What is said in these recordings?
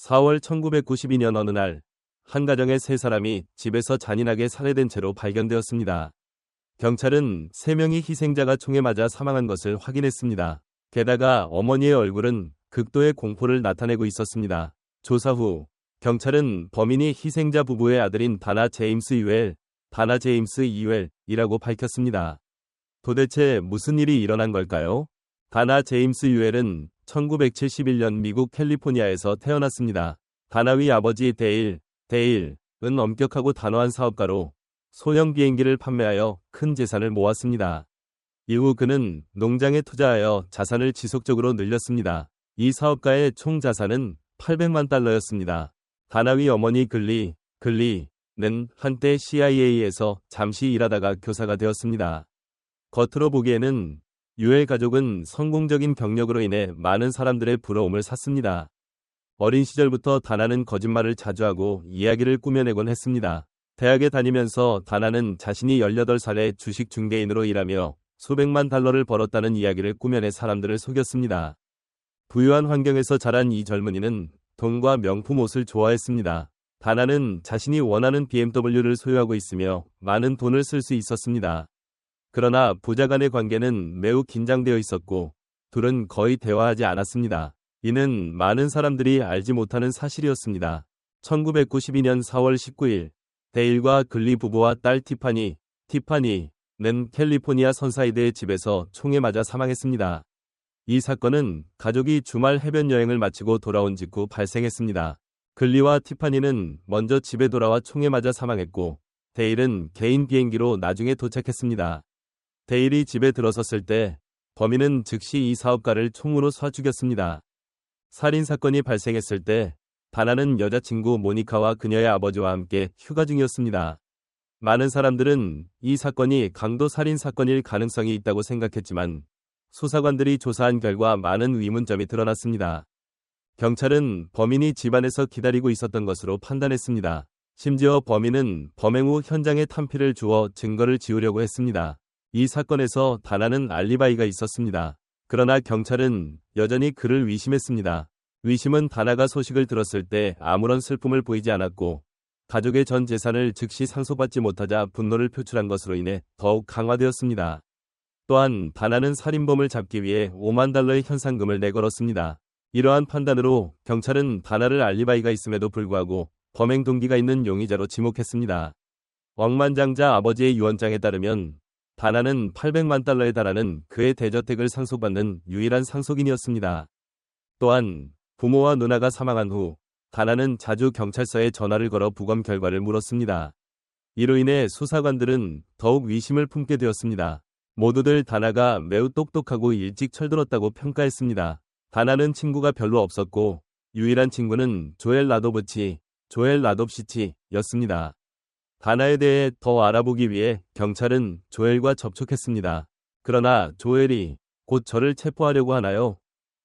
4월 1992년 어느 날, 한 가정의 세 사람이 집에서 잔인하게 살해된 채로 발견되었습니다. 경찰은 3명이 희생자가 총에 맞아 사망한 것을 확인했습니다. 게다가 어머니의 얼굴은 극도의 공포를 나타내고 있었습니다. 조사 후 경찰은 범인이 희생자 부부의 아들인 다나 제임스 이웰, 다나 제임스 이웰이라고 밝혔습니다. 도대체 무슨 일이 일어난 걸까요? 다나 제임스 유엘은 1971년 미국 캘리포니아에서 태어났습니다. 다나위 아버지 데일, 데일은 엄격하고 단호한 사업가로 소형 비행기를 판매하여 큰 재산을 모았습니다. 이후 그는 농장에 투자하여 자산을 지속적으로 늘렸습니다. 이 사업가의 총 자산은 800만 달러였습니다. 다나위 어머니 글리, 글리는 한때 CIA에서 잠시 일하다가 교사가 되었습니다. 겉으로 보기에는 유엘 가족은 성공적인 경력으로 인해 많은 사람들의 부러움을 샀습니다. 어린 시절부터 다나는 거짓말을 자주 하고 이야기를 꾸며내곤 했습니다. 대학에 다니면서 다나는 자신이 18살에 주식 중개인으로 일하며 수백만 달러를 벌었다는 이야기를 꾸며내 사람들을 속였습니다. 부유한 환경에서 자란 이 젊은이는 돈과 명품 옷을 좋아했습니다. 다나는 자신이 원하는 BMW를 소유하고 있으며 많은 돈을 쓸 수 있었습니다. 그러나 부자 간의 관계는 매우 긴장되어 있었고 둘은 거의 대화하지 않았습니다. 이는 많은 사람들이 알지 못하는 사실이었습니다. 1992년 4월 19일 데일과 글리 부부와 딸 티파니, 티파니는 캘리포니아 선사이드의 집에서 총에 맞아 사망했습니다. 이 사건은 가족이 주말 해변 여행을 마치고 돌아온 직후 발생했습니다. 글리와 티파니는 먼저 집에 돌아와 총에 맞아 사망했고 데일은 개인 비행기로 나중에 도착했습니다. 데일이 집에 들어섰을 때 범인은 즉시 이 사업가를 총으로 쏴 죽였습니다. 살인 사건이 발생했을 때 다나는 여자친구 모니카와 그녀의 아버지와 함께 휴가 중이었습니다. 많은 사람들은 이 사건이 강도 살인 사건일 가능성이 있다고 생각했지만 수사관들이 조사한 결과 많은 의문점이 드러났습니다. 경찰은 범인이 집안에서 기다리고 있었던 것으로 판단했습니다. 심지어 범인은 범행 후 현장에 탄피를 주어 증거를 지우려고 했습니다. 이 사건에서 다나는 알리바이가 있었습니다. 그러나 경찰은 여전히 그를 위심했습니다. 위심은 다나가 소식을 들었을 때 아무런 슬픔을 보이지 않았고 가족의 전 재산을 즉시 상속받지 못하자 분노를 표출한 것으로 인해 더욱 강화되었습니다. 또한 다나는 살인범을 잡기 위해 5만 달러의 현상금을 내걸었습니다. 이러한 판단으로 경찰은 다나를 알리바이가 있음에도 불구하고 범행 동기가 있는 용의자로 지목했습니다. 왕만장자 아버지의 유언장에 따르면 다나는 800만 달러에 달하는 그의 대저택을 상속받는 유일한 상속인이었습니다. 또한 부모와 누나가 사망한 후 다나는 자주 경찰서에 전화를 걸어 부검 결과를 물었습니다. 이로 인해 수사관들은 더욱 의심을 품게 되었습니다. 모두들 다나가 매우 똑똑하고 일찍 철들었다고 평가했습니다. 다나는 친구가 별로 없었고 유일한 친구는 조엘 라도브치, 조엘 라덥시치였습니다. 다나에 대해 더 알아보기 위해 경찰은 조엘과 접촉했습니다. 그러나 조엘이 곧 저를 체포하려고 하나요?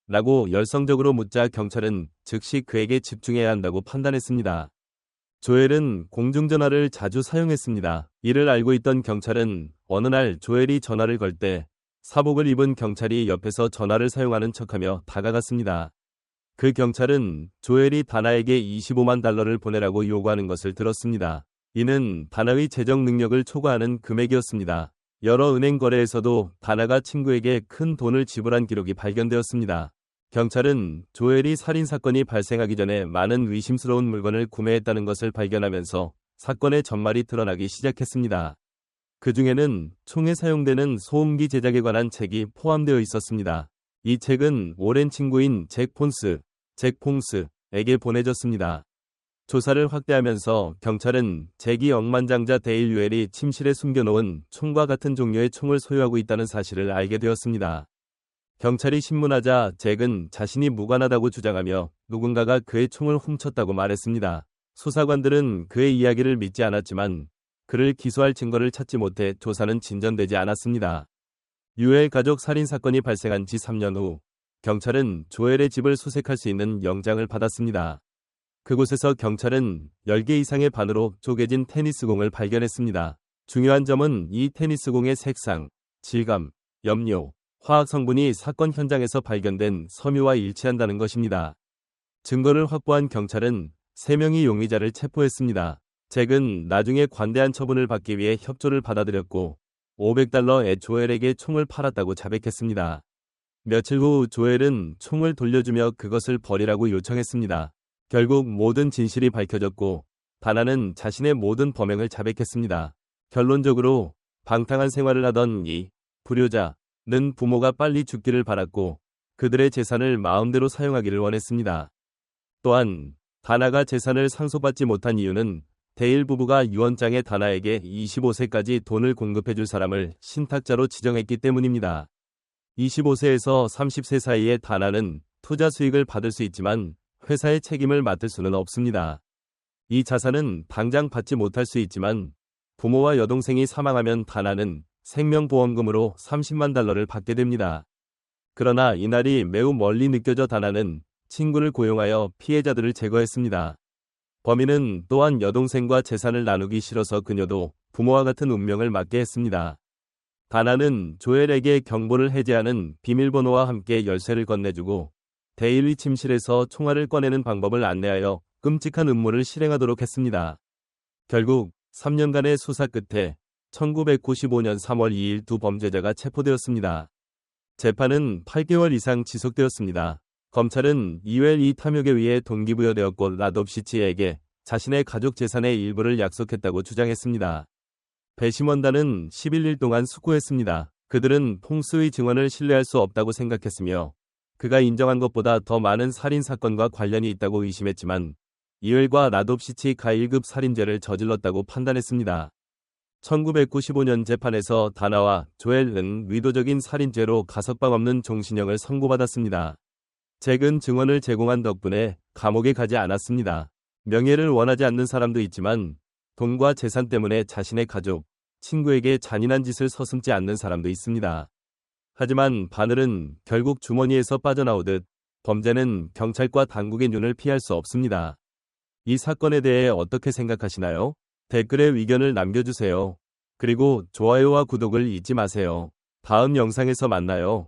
라고 열성적으로 묻자 경찰은 즉시 그에게 집중해야 한다고 판단했습니다. 조엘은 공중전화를 자주 사용했습니다. 이를 알고 있던 경찰은 어느 날 조엘이 전화를 걸 때 사복을 입은 경찰이 옆에서 전화를 사용하는 척하며 다가갔습니다. 그 경찰은 조엘이 다나에게 25만 달러를 보내라고 요구하는 것을 들었습니다. 이는 다나의 재정 능력을 초과하는 금액이었습니다. 여러 은행 거래에서도 다나가 친구에게 큰 돈을 지불한 기록이 발견되었습니다. 경찰은 조엘이 살인 사건이 발생하기 전에 많은 의심스러운 물건을 구매했다는 것을 발견하면서 사건의 전말이 드러나기 시작했습니다. 그 중에는 총에 사용되는 소음기 제작에 관한 책이 포함되어 있었습니다. 이 책은 오랜 친구인 잭 폰스, 잭 퐁스에게 보내졌습니다. 조사를 확대하면서 경찰은 잭이 억만장자 데일 유엘이 침실에 숨겨놓은 총과 같은 종류의 총을 소유하고 있다는 사실을 알게 되었습니다. 경찰이 신문하자 잭은 자신이 무관하다고 주장하며 누군가가 그의 총을 훔쳤다고 말했습니다. 수사관들은 그의 이야기를 믿지 않았지만 그를 기소할 증거를 찾지 못해 조사는 진전되지 않았습니다. 유엘 가족 살인 사건이 발생한 지 3년 후 경찰은 조엘의 집을 수색할 수 있는 영장을 받았습니다. 그곳에서 경찰은 10개 이상의 반으로 쪼개진 테니스공을 발견했습니다. 중요한 점은 이 테니스공의 색상, 질감, 염료, 화학 성분이 사건 현장에서 발견된 섬유와 일치한다는 것입니다. 증거를 확보한 경찰은 3명의 용의자를 체포했습니다. 잭은 나중에 관대한 처분을 받기 위해 협조를 받아들였고 500달러 에 조엘에게 총을 팔았다고 자백했습니다. 며칠 후 조엘은 총을 돌려주며 그것을 버리라고 요청했습니다. 결국 모든 진실이 밝혀졌고 다나는 자신의 모든 범행을 자백했습니다. 결론적으로 방탕한 생활을 하던 이 불효자는 부모가 빨리 죽기를 바랐고 그들의 재산을 마음대로 사용하기를 원했습니다. 또한 다나가 재산을 상속받지 못한 이유는 데일 부부가 유언장에 다나에게 25세까지 돈을 공급해줄 사람을 신탁자로 지정했기 때문입니다. 25세에서 30세 사이에 다나는 투자 수익을 받을 수 있지만 회사의 책임을 맡을 수는 없습니다. 이 자산은 당장 받지 못할 수 있지만 부모와 여동생이 사망하면 다나는 생명보험금으로 30만 달러를 받게 됩니다. 그러나 이날이 매우 멀리 느껴져 다나는 친구를 고용하여 피해자들을 제거했습니다. 범인은 또한 여동생과 재산을 나누기 싫어서 그녀도 부모와 같은 운명을 맞게 했습니다. 다나는 조엘에게 경보를 해제하는 비밀번호와 함께 열쇠를 건네주고 데일리 침실에서 총알을 꺼내는 방법을 안내하여 끔찍한 음모를 실행하도록 했습니다. 결국 3년간의 수사 끝에 1995년 3월 2일 두 범죄자가 체포되었습니다. 재판은 8개월 이상 지속되었습니다. 검찰은 이웰 이 탐욕에 의해 동기부여되었고 라덥시치에게 자신의 가족 재산의 일부를 약속했다고 주장했습니다. 배심원단은 11일 동안 숙고했습니다. 그들은 퐁스의 증언을 신뢰할 수 없다고 생각했으며 그가 인정한 것보다 더 많은 살인 사건과 관련이 있다고 의심했지만 이웰과 라덥시치가 1급 살인죄를 저질렀다고 판단했습니다. 1995년 재판에서 다나와 조엘은 의도적인 살인죄로 가석방 없는 종신형을 선고받았습니다. 잭은 증언을 제공한 덕분에 감옥에 가지 않았습니다. 명예를 원하지 않는 사람도 있지만 돈과 재산 때문에 자신의 가족, 친구에게 잔인한 짓을 서슴지 않는 사람도 있습니다. 하지만 바늘은 결국 주머니에서 빠져나오듯 범죄는 경찰과 당국의 눈을 피할 수 없습니다. 이 사건에 대해 어떻게 생각하시나요? 댓글에 의견을 남겨주세요. 그리고 좋아요와 구독을 잊지 마세요. 다음 영상에서 만나요.